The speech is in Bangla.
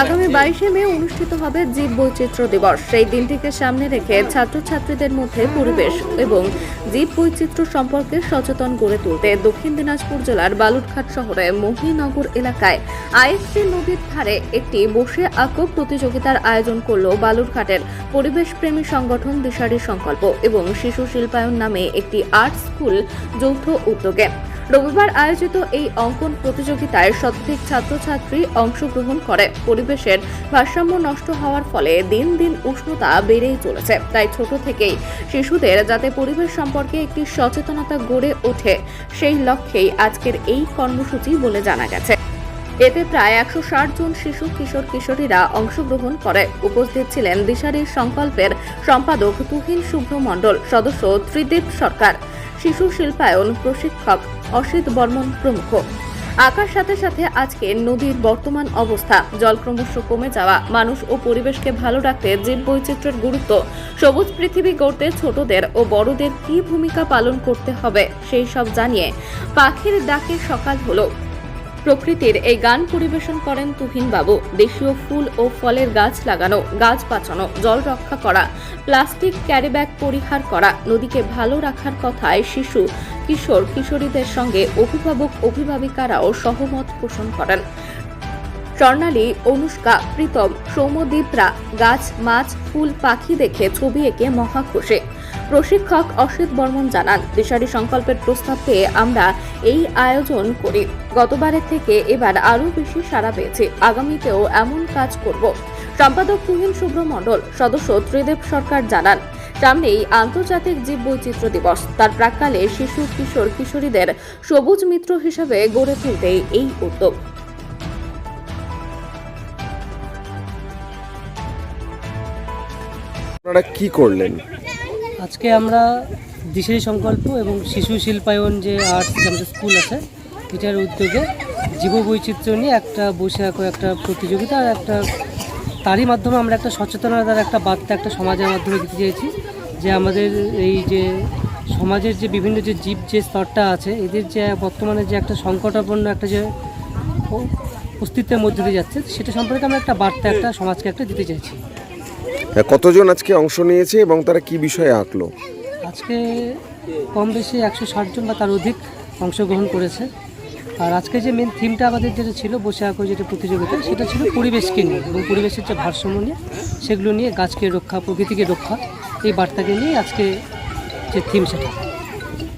আগামী বাইশে মে অনুষ্ঠিত হবে জীব বৈচিত্র্য দিবস। সেই দিনটিকে সামনে রেখে ছাত্রছাত্রীদের মধ্যে পরিবেশ এবং জীব বৈচিত্র্য সম্পর্কে সচেতন গড়ে তুলতে দক্ষিণ দিনাজপুর জেলার বালুরঘাট শহরে মহিনগর এলাকায় আইএসসি নদীর ধারে একটি বসে আঁকো প্রতিযোগিতার আয়োজন করল বালুরঘাটের পরিবেশ প্রেমী সংগঠন দিশারি সংকল্প এবং শিশু শিল্পায়ন নামে একটি আর্ট স্কুল যৌথ উদ্যোগে। রবিবার আয়োজিত এই অঙ্কন প্রতিযোগিতায় শতাধিক ছাত্রছাত্রী অংশগ্রহণ করে। পরিবেশের ভারসাম্য নষ্ট হওয়ার ফলে দিন দিন উষ্ণতা বেড়েই চলেছে। তাই ছোট থেকেই শিশুদের যাতে পরিবেশ সম্পর্কে একটি সচেতনতা গড়ে ওঠে, সেই লক্ষ্যেই আজকের এই কর্মসূচি বলে জানা গেছে। এতে প্রায় একশো ষাট জন শিশু, কিশোর, কিশোরীরা অংশগ্রহণ করে। উপস্থিত ছিলেন দিশারির সংকল্পের সম্পাদক তুহিন শুভ্র মণ্ডল, সদস্য ত্রিদীপ সরকার। শিশু শিল্পায়ন প্রশিক্ষক অসিত বর্মন প্রমুখ। আকার সাথে সাথে আজকে নদীর বর্তমান অবস্থা, জল ক্রমশ কমে যাওয়া, মানুষ ও পরিবেশকে ভালো রাখতে জীব বৈচিত্র্যের গুরুত্ব, সবুজ পৃথিবী গড়তে ছোটদের ও বড়দের কি ভূমিকা পালন করতে হবে, সেই সব জানিয়ে পাখির ডাকে সকাল হলো। প্রকৃতির এই গান পরিবেশন করেন তুহিন বাবু দেশীয় ফুল ও ফলের গাছ লাগানো, গাছ বাঁচানো, জল রক্ষা করা, প্লাস্টিক ক্যারিব্যাগ পরিহার করা, নদীকে ভালো রাখার কথায় শিশু, কিশোর, কিশোরীদের সঙ্গে অভিভাবক, অভিভাবিকারাও সহমত পোষণ করেন। স্বর্ণালী অনুষ্কা, প্রীতম সৌমদীপরা গাছ, মাছ, ফুল, পাখি দেখে ছবি এঁকে মহা খুশি প্রশিক্ষক অসিত বর্মন জানান, দিশারি সংকল্পের প্রস্তাব পেয়ে আমরা এই আয়োজন করি। গতবারের থেকে এবার আরও বেশি সাড়া পেয়েছি। আগামীতেও এমন কাজ করব। সম্পাদক তুহিন শুভ্র মণ্ডল সদস্য ত্রিদেব সরকার জানান, সামনেই আন্তর্জাতিক জীব বৈচিত্র্য দিবস। তার প্রাককালে শিশু, কিশোর, কিশোরীদের সবুজ মিত্র হিসেবে গড়ে তুলতে এই উদ্যোগ। আপনারা কি করলেন? আজকে আমরা দিশারি সংকল্প এবং শিশু শিল্পায়ন যে আর্ট যে আমাদের স্কুল আছে, এটার উদ্যোগে জীব বৈচিত্র্য নিয়ে একটা বসে একটা প্রতিযোগিতা আর একটা, তারই মাধ্যমে আমরা একটা সচেতনতার একটা বার্তা একটা সমাজের মাধ্যমে দিতে চেয়েছি যে আমাদের এই যে সমাজের যে বিভিন্ন যে জীব যে স্তরটা আছে, এদের যে বর্তমানে যে একটা সংকটাপন্ন একটা যে অস্তিত্বের মধ্যে দিয়ে যাচ্ছে, সেটা সম্পর্কে আমরা একটা বার্তা, একটা সমাজকে একটা দিতে চাইছি কতজন আজকে অংশ নিয়েছে এবং তারা কি বিষয়ে আঁকলো? আজকে কম বেশি একশো ষাটজন বা তার অধিক অংশগ্রহণ করেছে। আর আজকে যে মেন থিমটা আমাদের যেটা ছিল, বসে আঁকো যেটা প্রতিযোগিতা, সেটা ছিল পরিবেশকে নিয়ে এবং পরিবেশের যে ভারসাম্য নিয়ে, সেগুলো নিয়ে গাছকে রক্ষা, প্রকৃতিকে রক্ষা, এই বার্তাকে নিয়ে আজকে যে থিম সেটা